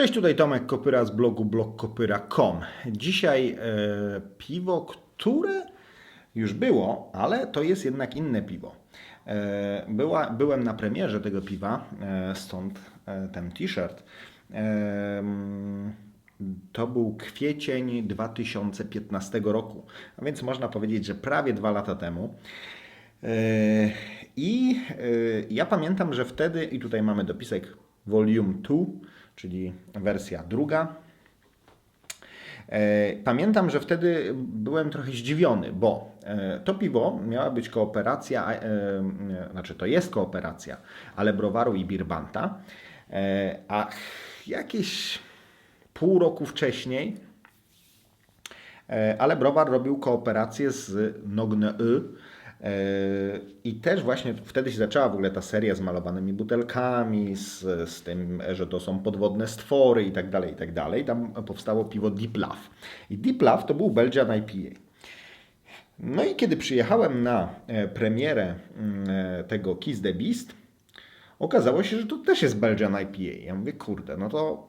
Cześć, tutaj Tomek Kopyra z blogu blogkopyra.com. Dzisiaj e, piwo, które już było, ale to jest jednak inne piwo. E, była, byłem na premierze tego piwa, e, stąd e, ten t-shirt. E, to był kwiecień 2015 roku, a więc można powiedzieć, że prawie dwa lata temu. E, I e, ja pamiętam, że wtedy, i tutaj mamy dopisek Volume 2, czyli wersja druga. E, Pamiętam, że wtedy byłem trochę zdziwiony, bo e, to piwo miała być kooperacja, e, znaczy to jest kooperacja, ale browaru i Birbanta, a jakieś pół roku wcześniej ale Browar robił kooperację z Nogne. E, I też właśnie wtedy się zaczęła w ogóle ta seria z malowanymi butelkami, z, z tym, że to są podwodne stwory i tak dalej, i tak dalej. Tam powstało piwo Deep Love. I Deep Love to był Belgian IPA. No i kiedy przyjechałem na e, premierę mm, e, tego Kiss the Beast, okazało się, że to też jest Belgian IPA. Ja mówię, kurde, no to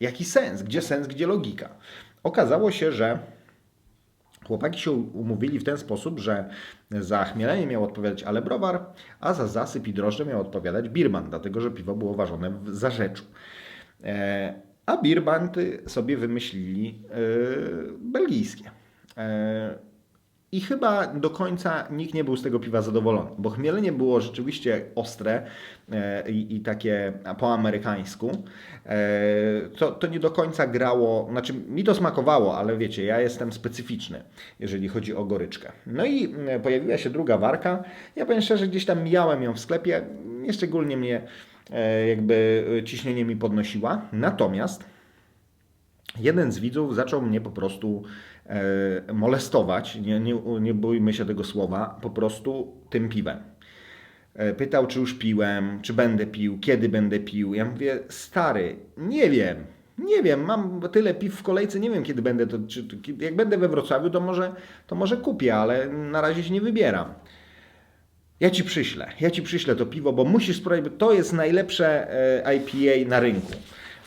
jaki sens? Gdzie sens, gdzie logika? Okazało się, że chłopaki się umówili w ten sposób, że za chmielenie miał odpowiadać Ale Browar, a za zasyp i drożdże miał odpowiadać Birman, dlatego że piwo było ważone w zarzeczu. E, A Birbanty sobie wymyślili e, belgijskie. I chyba do końca nikt nie był z tego piwa zadowolony, bo chmielenie było rzeczywiście ostre e, i, i takie po amerykańsku. E, to, to nie do końca grało, znaczy mi to smakowało, ale wiecie, ja jestem specyficzny, jeżeli chodzi o goryczkę. No i e, pojawiła się druga warka. Ja powiem szczerze, gdzieś tam mijałem ją w sklepie, nieszczególnie mnie e, jakby ciśnienie mi podnosiła. Natomiast jeden z widzów zaczął mnie po prostu molestować, nie, nie, nie bójmy się tego słowa, po prostu tym piwem. E, Pytał, czy już piłem, czy będę pił, kiedy będę pił. Ja mówię, stary, nie wiem, nie wiem, mam tyle piw w kolejce, nie wiem, kiedy będę to, czy, jak będę we Wrocławiu, to może, to może kupię, ale na razie się nie wybieram. Ja ci przyślę, ja ci przyślę to piwo, bo musisz spróbować, bo to jest najlepsze e, IPA na rynku.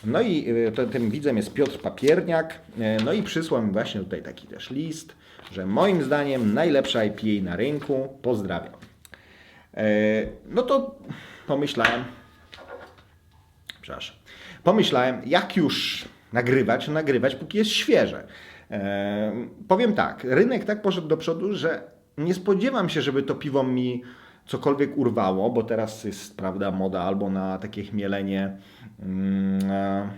No i e, to, tym widzem jest Piotr Papierniak. E, No i przysłał mi właśnie tutaj taki też list, że moim zdaniem najlepsza IPA na rynku. Pozdrawiam. E, No to pomyślałem, przepraszam, pomyślałem, jak już nagrywać, nagrywać, póki jest świeże. E, powiem tak, rynek tak poszedł do przodu, że nie spodziewam się, żeby to piwo mi cokolwiek urwało, bo teraz jest, prawda, moda albo na takie chmielenie mm, e,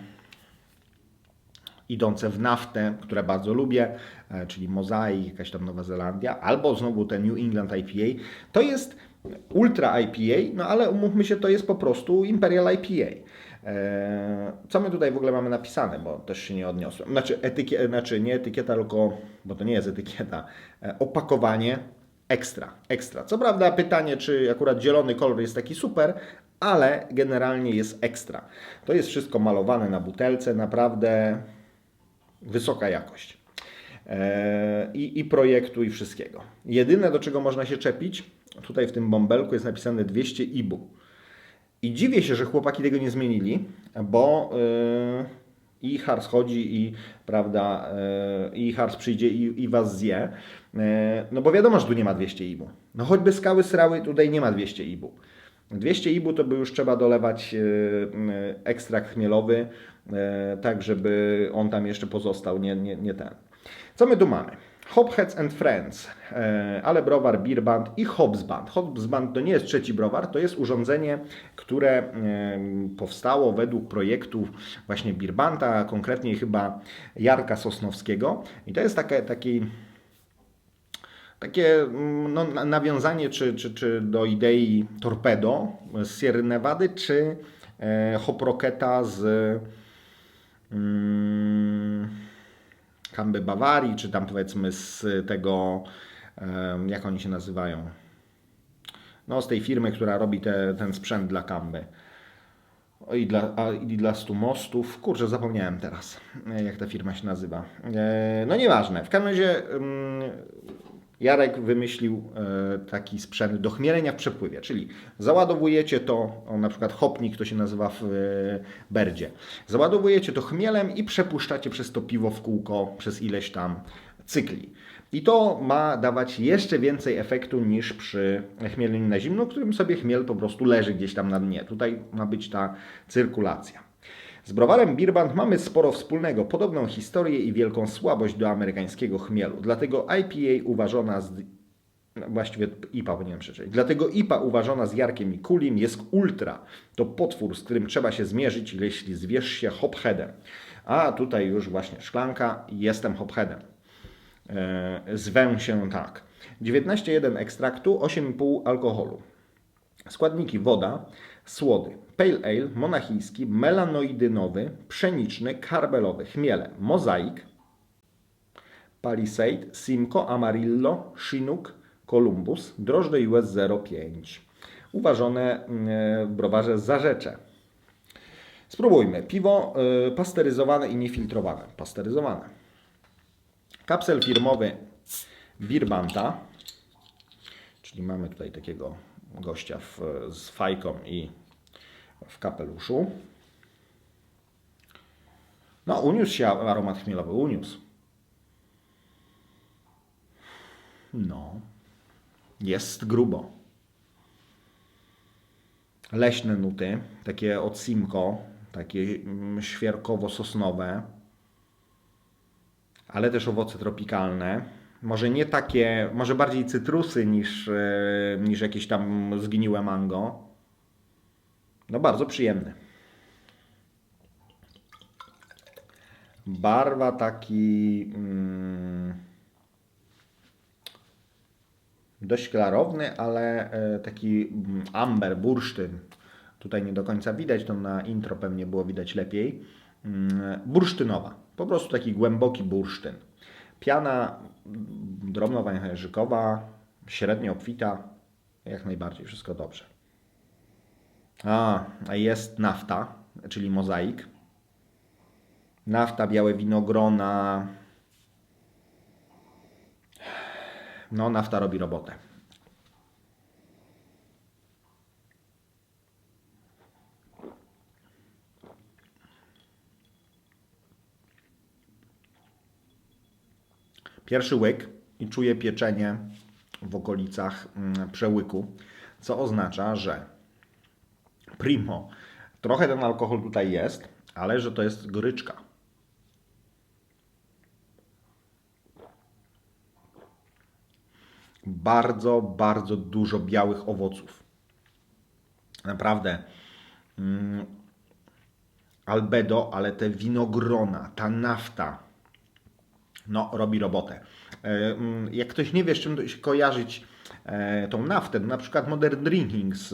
idące w naftę, które bardzo lubię, e, czyli Mozaik, jakaś tam Nowa Zelandia, albo znowu ten New England IPA. To jest ultra IPA, no ale umówmy się, to jest po prostu Imperial IPA. E, Co my tutaj w ogóle mamy napisane, bo też się nie odniosłem. Znaczy, etykie, znaczy nie etykieta, tylko, bo to nie jest etykieta, opakowanie ekstra, ekstra. Co prawda pytanie, czy akurat zielony kolor jest taki super, ale generalnie jest ekstra. To jest wszystko malowane na butelce, naprawdę wysoka jakość. E, I, I projektu, i wszystkiego. Jedyne, do czego można się czepić, tutaj w tym bąbelku jest napisane 200 IBU. I dziwię się, że chłopaki tego nie zmienili, bo yy, i Hars chodzi i prawda, yy, i Hars przyjdzie i, i was zje. Yy, no bo wiadomo, że tu nie ma 200 IBU. No choćby skały srały, tutaj nie ma 200 IBU. 200 IBU to by już trzeba dolewać yy, ekstrakt chmielowy, tak żeby on tam jeszcze pozostał, nie, nie, nie ten. Co my tu mamy? Hopheads and Friends, e, ale browar Beer Band i Hops Band. Hops Band to nie jest trzeci browar, to jest urządzenie, które powstało według projektu właśnie Beer Banda, a konkretnie chyba Jarka Sosnowskiego. I to jest takie, taki takie mm, no, na- nawiązanie czy, czy, czy do idei Torpedo z Sierra Nevady, czy e, z mm, Kamby Bawarii, czy tam powiedzmy z tego, jak oni się nazywają, no z tej firmy, która robi te, ten sprzęt dla Kamby. I dla, a, I dla stu mostów. Kurczę, zapomniałem teraz, e, jak ta firma się nazywa. E, no nieważne. W każdym razie Jarek wymyślił e, taki sprzęt do chmielenia w przepływie, czyli załadowujecie to, na przykład hopnik to się nazywa w e, berdzie. Załadowujecie to chmielem i przepuszczacie przez to piwo w kółko przez ileś tam cykli. I to ma dawać jeszcze więcej efektu niż przy chmieleniu na zimno, w którym sobie chmiel po prostu leży gdzieś tam na dnie. Tutaj ma być ta cyrkulacja. Z browarem Birband mamy sporo wspólnego, podobną historię i wielką słabość do amerykańskiego chmielu. Dlatego IPA uważana z no, właściwie IPA powinienem przeczytać. Dlatego IPA uważana z Jarkiem i Kulim jest ultra. To potwór, z którym trzeba się zmierzyć, jeśli zwierz się hopheadem. A tutaj już właśnie szklanka, jestem hopheadem. E, zwę się tak. 19,1 ekstraktu, 8,5 alkoholu. Składniki woda, słody, pale ale, monachijski, melanoidynowy, pszeniczny, karbelowy, chmiele, mozaik, Palisade, Simcoe, Amarillo, Chinook, Columbus, drożdże US 05. Uważone mm, w browarze Zarzecze. Spróbujmy. Piwo y, pasteryzowane i niefiltrowane. Pasteryzowane. Kapsel firmowy Birbanta, czyli mamy tutaj takiego gościa w, z fajką i w kapeluszu. No, uniósł się aromat chmielowy, uniósł. No, jest grubo. Leśne nuty, takie od Simco, takie mm, świerkowo-sosnowe, ale też owoce tropikalne. Może nie takie, może bardziej cytrusy niż, e, niż jakieś tam zgniłe mango. No bardzo przyjemny. Barwa taki mm, dość klarowny, ale e, taki mm, amber, bursztyn. Tutaj nie do końca widać, to na intro pewnie było widać lepiej. Mm, bursztynowa. Po prostu taki głęboki bursztyn. Piana drobno węcherzykowa, średnio obfita, jak najbardziej, wszystko dobrze. A, a jest nafta, czyli mozaik. Nafta, białe winogrona. No, nafta robi robotę. Pierwszy łyk i czuję pieczenie w okolicach mm, przełyku, co oznacza, że primo, trochę ten alkohol tutaj jest, ale że to jest goryczka. Bardzo, bardzo dużo białych owoców. Naprawdę. Mm, albedo, ale te winogrona, ta nafta, no, robi robotę. E, mm, jak ktoś nie wie, z czym się kojarzyć e, tą naftę, na przykład Modern Drinking z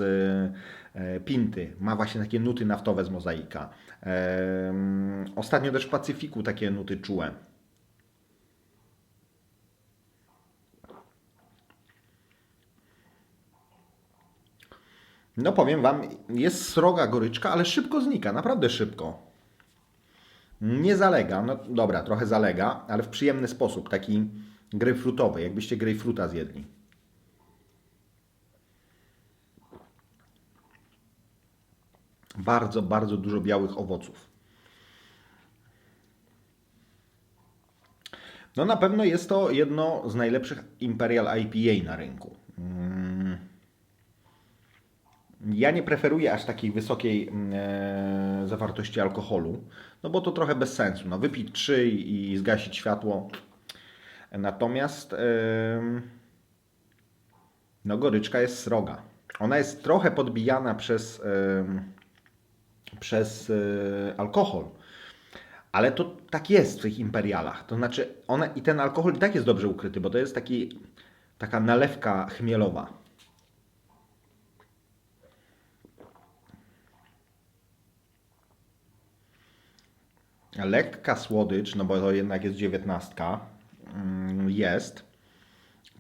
e, Pinty ma właśnie takie nuty naftowe z mozaika. Mm, ostatnio też w Pacyfiku takie nuty czułem. No powiem Wam, jest sroga goryczka, ale szybko znika, naprawdę szybko. Nie zalega, no dobra, trochę zalega, ale w przyjemny sposób, taki grejpfrutowy, jakbyście grejpfruta zjedli. Bardzo, bardzo dużo białych owoców. No na pewno jest to jedno z najlepszych Imperial IPA na rynku. Mm. Ja nie preferuję aż takiej wysokiej mm, e, zawartości alkoholu, no bo to trochę bez sensu. No, wypić trzy i, zgasić światło. Natomiast e, no, goryczka jest sroga. Ona jest trochę podbijana przez, e, przez e, alkohol. Ale to tak jest w tych imperialach. To znaczy, one i ten alkohol i tak jest dobrze ukryty, bo to jest taki, taka nalewka chmielowa. Lekka słodycz, no bo to jednak jest dziewiętnastka, mm, jest.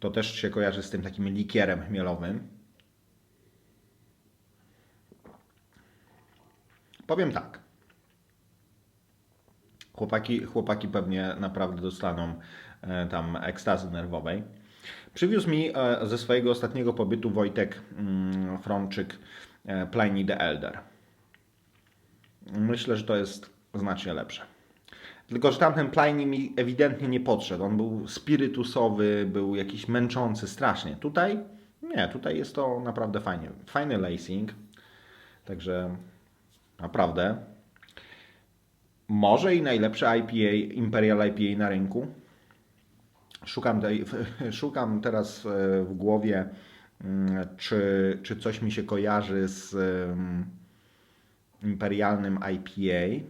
To też się kojarzy z tym takim likierem chmielowym. Powiem tak. Chłopaki, chłopaki pewnie naprawdę dostaną e, tam ekstazy nerwowej. Przywiózł mi e, ze swojego ostatniego pobytu Wojtek mm, Frączyk e, Pliny the Elder. Myślę, że to jest znacznie lepsze. Tylko, że tamten Pliny mi ewidentnie nie podszedł. On był spirytusowy, był jakiś męczący strasznie. Tutaj nie, tutaj jest to naprawdę fajnie. Fajny lacing. Także naprawdę. Może i najlepsze IPA, Imperial IPA na rynku. Szukam, tej, szukam teraz e, w głowie, mm, czy, czy coś mi się kojarzy z imperialnym IPA.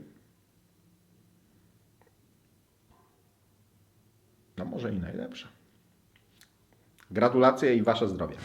No może i najlepsze. Gratulacje i Wasze zdrowie.